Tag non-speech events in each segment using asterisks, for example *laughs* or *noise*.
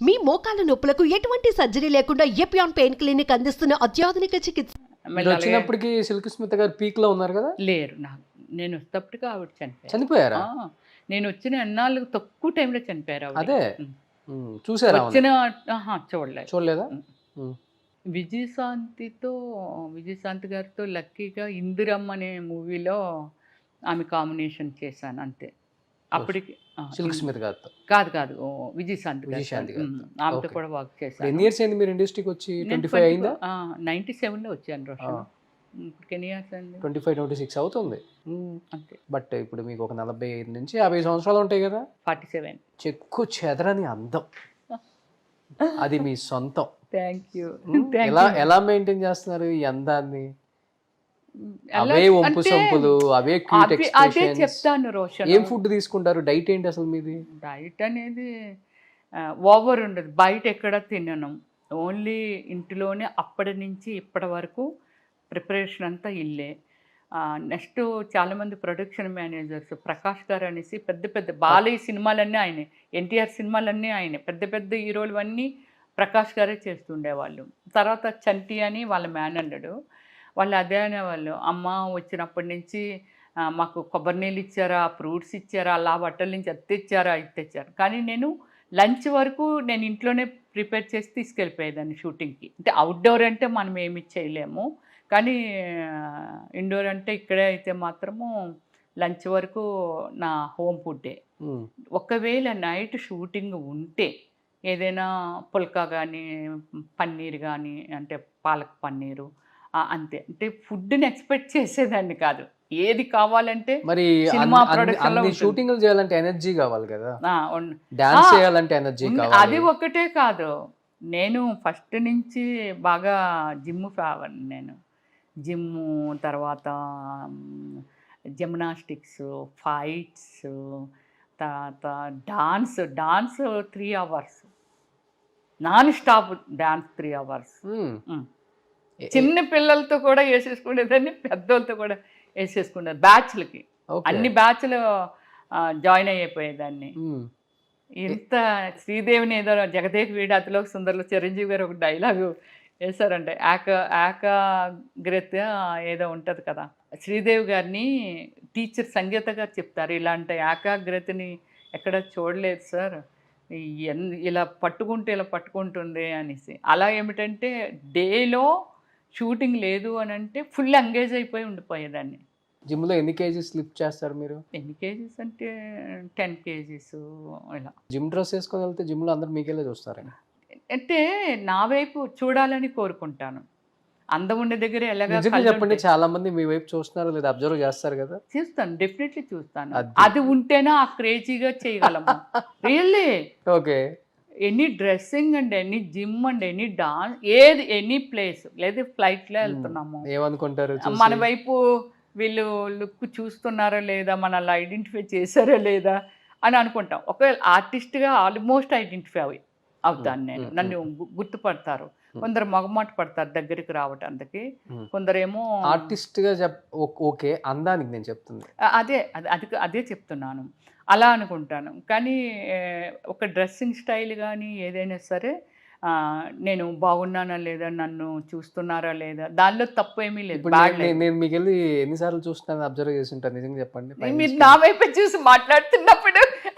మీ మోకాల నొప్పులకు ఎటువంటి సర్జరీ లేకుండా ఎపియాన్ పెయిన్ క్లినిక్ అందిస్తున్న అత్యాధునిక చికిత్స మీరు వచ్చినప్పటికి సిల్క్ స్మిత గారు పీక్లో ఉన్నారు కదా లేరు నాకు నేను వచ్చేటప్పటికి ఆవిడ చనిపోయారు చనిపోయారా ఆ, నేను వచ్చిన ఎన్నాళ్ళు తక్కువ టైంలో చనిపోయారు ఆవిడ అదే. ఉమ్. ఉమ్, చూసారా ఆమెని? వచ్చిన ఆహా, చూడలేదు చూడలేదా. ఉమ్. విజయశాంతితో విజయశాంతి గారితో లక్కీగా ఇందిరమ్మ అనే మూవీలో ఆమె కాంబినేషన్ చేశాను అంతే అప్పటికి సిల్క్ స్మిత్ గారితో. కాదు కాదు. విజయశాంతి. విజయశాంతి ఆమెతో. కూడా వర్క్ చేశాను ఎన్ని ఇయర్స్ అయింది మీరు ఇండస్ట్రీకి వచ్చి? ట్వంటీ ఫైవ్ అయిందా? నైన్టీ సెవెన్లో వచ్చాను Roshan. Twenty five twenty six అవుతుంది. అంతే. బట్ ఇప్పుడు మీకు ఒక నలభై ఐదు నుంచి యాభై సంవత్సరాలు ఉంటాయి కదా? Forty seven. చెక్కు చెదరని అందం. *laughs* అది మీ సొంతం. థ్యాంక్ యూ ఎలా ఎలా మెయింటైన్ చేస్తున్నారు ఈ అందాన్ని? అవే వంపు సొంపులు అవే అదే చెప్తాను రోషన్. ఏం ఫుడ్ తీసుకుంటారు? డైట్ ఏంటి అసలు మీది? డైట్ అనేది ఓవర్ ఉండదు. బయట ఎక్కడ తినను. ఓన్లీ ఇంటిలోనే అప్పటి నుంచి ఇప్పటి వరకు ప్రిపరేషన్ అంతా ఇల్లే. నెక్స్ట్ చాలామంది ప్రొడక్షన్ మేనేజర్స్ ప్రకాష్ గారు అనేసి పెద్ద పెద్ద బాలయ్య సినిమాలన్నీ ఆయనే ఎన్టీఆర్ సినిమాలన్నీ ఆయనే. పెద్ద పెద్ద హీరోలు అన్నీ ప్రకాష్ గారే చేస్తుండేవాళ్ళు. తర్వాత చంటి అని వాళ్ళ మేనల్లుడు. వాళ్ళు అదే అనేవాళ్ళు. అమ్మ వచ్చినప్పటి నుంచి మాకు కొబ్బరి నీళ్ళు ఇచ్చారా ఫ్రూట్స్ ఇచ్చారా అలా బట్టల నుంచి అది తెచ్చారా ఇది తెచ్చారు కానీ నేను లంచ్ వరకు నేను ఇంట్లోనే ప్రిపేర్ చేసి తీసుకెళ్ళిపోయేదాన్ని షూటింగ్కి. అంటే అవుట్డోర్ అంటే మనం ఏమి చేయలేము. కానీ ఇండోర్ అంటే ఇక్కడే అయితే మాత్రము లంచ్ వరకు నా హోమ్ ఫుడ్డే. ఒకవేళ నైట్ షూటింగ్ ఉంటే ఏదైనా పుల్కా కానీ పన్నీర్ కానీ అంటే పాలక్ పన్నీరు అంతే. అంటే ఫుడ్ని ఎక్స్పెక్ట్ చేసేదాన్ని కాదు. ఏది కావాలంటే మరి సినిమా production లో. షూటింగ్లు చేయాలంటే ఎనర్జీ కావాలి కదా. డాన్స్ చేయాలంటే ఎనర్జీ. కావాలి. అది ఒకటే కాదు. నేను ఫస్ట్ నుంచి బాగా జిమ్ ఫేవర్ నేను. జిమ్ము తర్వాత జిమ్నాస్టిక్స్ ఫైట్స్ తర్వాత dance dance three hours. Non stop dance three hours. చిన్న పిల్లలతో కూడా వేసేసుకునేదాన్ని పెద్దోళ్ళతో కూడా వేసేసుకునేది బ్యాచ్లకి. అన్ని బ్యాచ్లు జాయిన్ అయిపోయేదాన్ని. ఇంత శ్రీదేవిని ఏదో జగదేక్ వీడాతిలో సుందర్లో చిరంజీవి గారు ఒక డైలాగు వేశారంటే ఏక ఏకాగ్రత ఏదో ఉంటుంది కదా. శ్రీదేవి గారిని టీచర్ సంగీత గారు చెప్తారు ఇలాంటి ఏకాగ్రతని ఎక్కడ చూడలేదు సార్. ఎన్- ఇలా పట్టుకుంటే ఇలా పట్టుకుంటుంది అనేసి. అలా ఏమిటంటే డేలో షూటింగ్ లేదు అని అంటే ఫుల్ ఎంగేజ్ అయిపోయి ఉండిపోయేదాన్ని. జిమ్లో ఎన్ని కేజీస్ లిఫ్ట్ చేస్తారు మీరు? ఎన్ని కేజీస్ అంటే టెన్ కేజీస్ ఇలా. జిమ్ డ్రెస్ వేసుకొని వెళ్తే జిమ్లో అందరు మీకెళ్ళే చూస్తారు? అంటే నా వైపు చూడాలని కోరుకుంటాను. అందం ఉండే దగ్గర ఎలాగా చెప్పండి. చాలా మంది మీ వైపు చూస్తున్నారు లేదా అబ్జర్వ్ చేస్తారు కదా? చూస్తాను డెఫినెట్లీ చూస్తాను. అది. అది ఉంటేనే ఆ క్రేజీగా చేయగలము. *laughs* Really. Okay. Any dressing and any gym and any dance ఏది ఎనీ ప్లేస్ లేదా ఫ్లైట్లో వెళ్తున్నాము. ఏమనుకుంటారు? మన వైపు వీళ్ళు లుక్ చూస్తున్నారా లేదా మనల్ని ఐడెంటిఫై చేశారా లేదా అని అనుకుంటాం. ఒకవేళ ఆర్టిస్ట్గా ఆల్మోస్ట్ ఐడెంటిఫై అవి అవుతాను నేను. నన్ను గుర్తుపడతారు. కొందరు మగమాట పడతారు దగ్గరికి రావటానికి. కొందరేమో ఆర్టిస్ట్గా చెప్ ఓకే అందానికి నేను చెప్తుంది. అదే అది అది అదే చెప్తున్నాను. అలా అనుకుంటాను. కానీ ఒక డ్రెస్సింగ్ స్టైల్ కానీ ఏదైనా సరే నేను బాగున్నానా లేదా నన్ను చూస్తున్నారా లేదా దానిలో తప్పు ఏమీ లేదు. నేను- మీకు వెళ్ళి ఎన్నిసార్లు చూస్తున్నాను అబ్జర్వ్ చేసి ఉంటాను. నిజంగా చెప్పండి. మీరు. నా వైపే చూసి మాట్లాడుతున్నప్పుడు.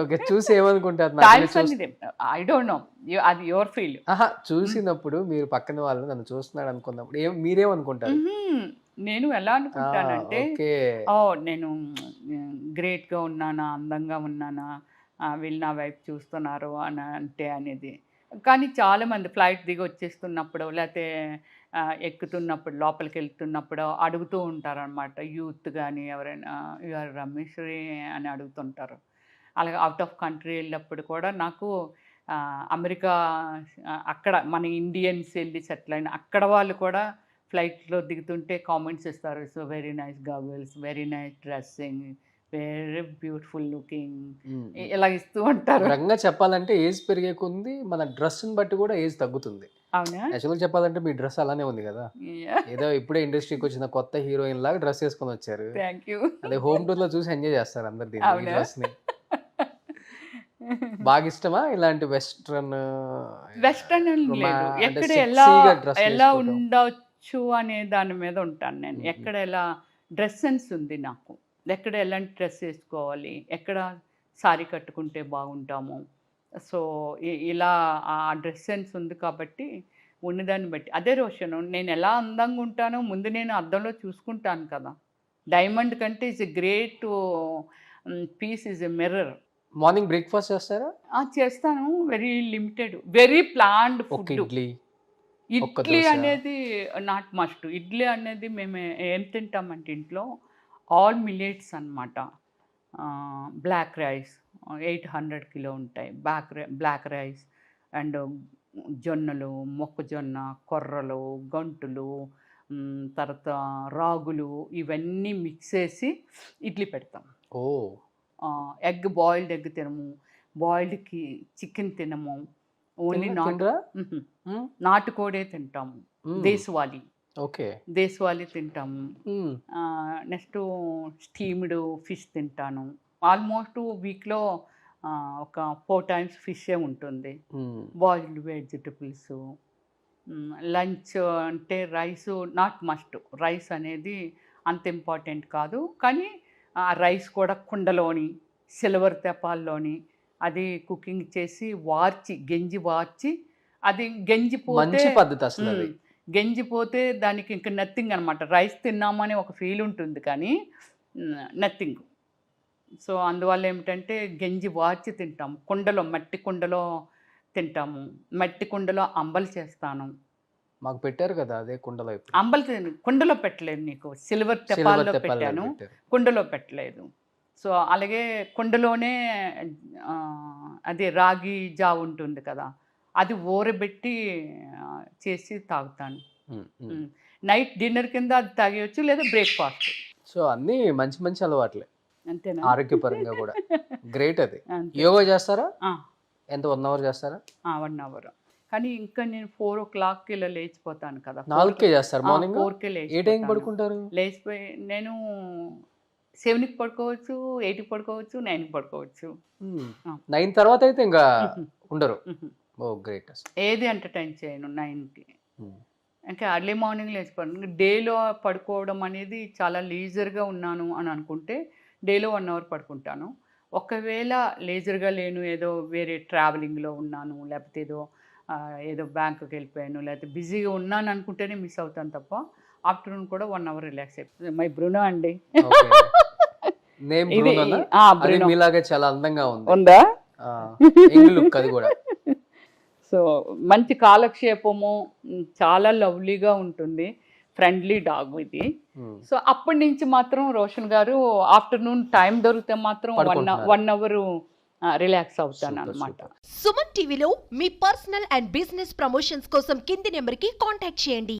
ఓకే చూసి ఏమనుకుంటారు? ఐ డోంట్ నో అది యువర్ ఫీల్ చూసినప్పుడు మీరు పక్కన వాళ్ళు నన్ను చూస్తున్నాడు అనుకున్నప్పుడు మీరేమనుకుంటారు? నేను ఎలా అనుకుంటానంటే ఓ నేను గ్రేట్గా ఉన్నానా అందంగా ఉన్నానా వీళ్ళు నా వైపు చూస్తున్నారు అని అంటే అనేది. కానీ చాలామంది ఫ్లైట్ దిగి వచ్చేస్తున్నప్పుడు లేకపోతే ఎక్కుతున్నప్పుడు లోపలికి వెళ్తున్నప్పుడు అడుగుతూ ఉంటారు అనమాట యూత్ కానీ ఎవరైనా యూఆర్ రమేశ్వరి అని అడుగుతుంటారు. అలాగే అవుట్ ఆఫ్ కంట్రీ వెళ్ళినప్పుడు కూడా నాకు అమెరికా అక్కడ మన ఇండియన్స్ వెళ్ళి సెటిల్ అయిన అక్కడ వాళ్ళు కూడా ఫ్లైట్లో దిగుతుంటే కామెంట్స్ ఇస్తారు. So very nice girls very nice dressing very beautiful looking. ఇలా ఇస్తూ ఉంటారు. రంగా చెప్పాలంటే ఏజ్ పెరిగే కొంది మన డ్రెస్ని బట్టి కూడా ఏజ్ తగ్గుతుంది. అవునా? యాక్చువల్గా చెప్పాలంటే మీ డ్రెస్ అలానే ఉంది కదా. ఏదో ఇప్పుడే ఇండస్ట్రీకి వచ్చిన కొత్త హీరోయిన్ లాగా డ్రెస్ వేసుకొని వచ్చారు. థ్యాంక్ యూ అదే హోమ్ టూర్లో చూసి ఎంజాయ్ చేస్తారు అందరు దీన్ని అవునా? డ్రెస్ని బాగా ఇష్టమా ఇలాంటి వెస్ట్రన్ వెస్టర్న్ ఎలా ఎలా వేసుకోవడం. ఉండొచ్చు అనే దాని మీద ఉంటాను నేను. ఎక్కడ ఎలా డ్రెస్ సెన్స్ ఉంది నాకు? ఎక్కడ ఎలాంటి డ్రెస్ వేసుకోవాలి? ఎక్కడ సారీ కట్టుకుంటే బాగుంటాము? సో ఇలా ఆ డ్రెస్ సెన్స్ ఉంది కాబట్టి ఉన్నదాన్ని బట్టి. అదే రోషన్ నేను ఎలా అందంగా ఉంటానో ముందు నేను అద్దంలో చూసుకుంటాను కదా. డైమండ్ కంటే is a great piece is a mirror. Morning breakfast చేస్తారా? చేస్తాను. Very limited very planned food idli. Idli. అనేది నాట్ మస్ట్ ఇడ్లీ అనేది మేము ఏం తింటామంటే ఇంట్లో ఆల్ మిల్లెట్స్ అనమాట black rice eight hundred kilo ఉంటాయి. బ్లాక్ బ్లాక్ రైస్ అండ్ జొన్నలు మొక్కజొన్న కొర్రలు గంటులు తర్వాత రాగులు ఇవన్నీ మిక్స్ చేసి ఇడ్లీ పెడతాం. ఓ. ఎగ్ బాయిల్డ్ ఎగ్ తినము. బాయిల్డ్కి చికెన్ తినము. ఓన్లీ నాటు. నాటుకోడే తింటాము. దేశవాళీ. ఓకే. దేశవాళీ తింటాము. నెక్స్ట్ స్టీమ్డ్ ఫిష్ తింటాను. ఆల్మోస్ట్ వీక్లో ఒక ఫోర్ టైమ్స్ ఫిషే ఉంటుంది. బాయిల్డ్ వెజిటబుల్స్ లంచ్ అంటే రైస్ నాట్ మస్ట్. రైస్ అనేది అంత ఇంపార్టెంట్ కాదు. కానీ ఆ రైస్ కూడా కుండలోని సిల్వర్ తెపాల్లోని అది కుకింగ్ చేసి వార్చి గెంజి వార్చి అది గెంజిపోతే మంచి పద్ధతి అసలు అది. మ్మ్. గెంజిపోతే దానికి ఇంక నథింగ్ అనమాట రైస్ తిన్నామని ఒక ఫీల్ ఉంటుంది కానీ నథింగ్. సో అందువల్ల ఏమిటంటే గెంజి వార్చి తింటాము. కుండలో మట్టి కుండలో తింటాము. మట్టి కుండలో అంబలు చేస్తాను. మాకు పెట్టారు కదా అదే కుండలో. అంబలు కుండలో పెట్టలేదు నీకు. సిల్వర్ తెప్పాలలో పెట్టాను. కుండలో పెట్టలేదు. సో అలాగే కుండలోనే అదే రాగి జావ ఉంటుంది కదా అది ఊరబెట్టి చేసి తాగుతాను. నైట్ డిన్నర్ కింద అది తాగేయచ్చు లేదా బ్రేక్ఫాస్ట్. సో అన్నీ మంచి మంచి అలవాట్లే. అంతేనా? ఆరోగ్యపరంగా కూడా. గ్రేట్ అది. యోగా చేస్తారా? ఎంత వన్ అవర్ చేస్తారా? One hour. కానీ ఇంకా నేను ఫోర్ ఓ క్లాక్కి ఇలా లేచిపోతాను కదా. నాలుగుకే చేస్తారు మార్నింగ్? ఫోర్కే ఏ టైం పడుకుంటారు? లేచిపోయి నేను సెవెన్కి పడుకోవచ్చు ఎయిట్కి పడుకోవచ్చు నైన్కి పడుకోవచ్చు. నైన్ తర్వాత అయితే ఇంకా. ఉండరు. మ్మ్. ఓ గ్రేట్ ఏది ఎంటర్టైన్ చేయను నైన్కి. ఇంకా అర్లీ మార్నింగ్ లేచిపోవడం డేలో పడుకోవడం అనేది చాలా లీజర్గా ఉన్నాను అని అనుకుంటే డేలో వన్ అవర్ పడుకుంటాను. ఒకవేళ లేజర్గా లేను ఏదో వేరే ట్రావెలింగ్లో ఉన్నాను లేకపోతే ఏదో ఏదో బ్యాంకుకి వెళ్ళిపోయాను లేకపోతే బిజీగా ఉన్నాను అనుకుంటేనే మిస్ అవుతాను తప్ప ఆఫ్టర్నూన్ కూడా వన్ అవర్ రిలాక్స్ అయిపోతుంది. మై బ్రునో అండి. నేమ్ అది మీలాగే చాలా అందంగా ఉంది. ఉందా? లుక్ అది కూడా. *laughs* సో మంచి కాలక్షేపము చాలా లవ్లీగా ఉంటుంది. ఫ్రెండ్లీ డాగ్ ఇది. సో అప్పటి నుంచి మాత్రం రోషన్ గారు ఆఫ్టర్నూన్ టైం దొరికితే మాత్రం వన్. వన్ అవర్ రిలాక్స్ అవుతాను అనమాట. సుమన్ టీవీలో మీ పర్సనల్ అండ్ బిజినెస్ ప్రమోషన్స్ కోసం కింది నెంబర్కి కాంటాక్ట్ చేయండి.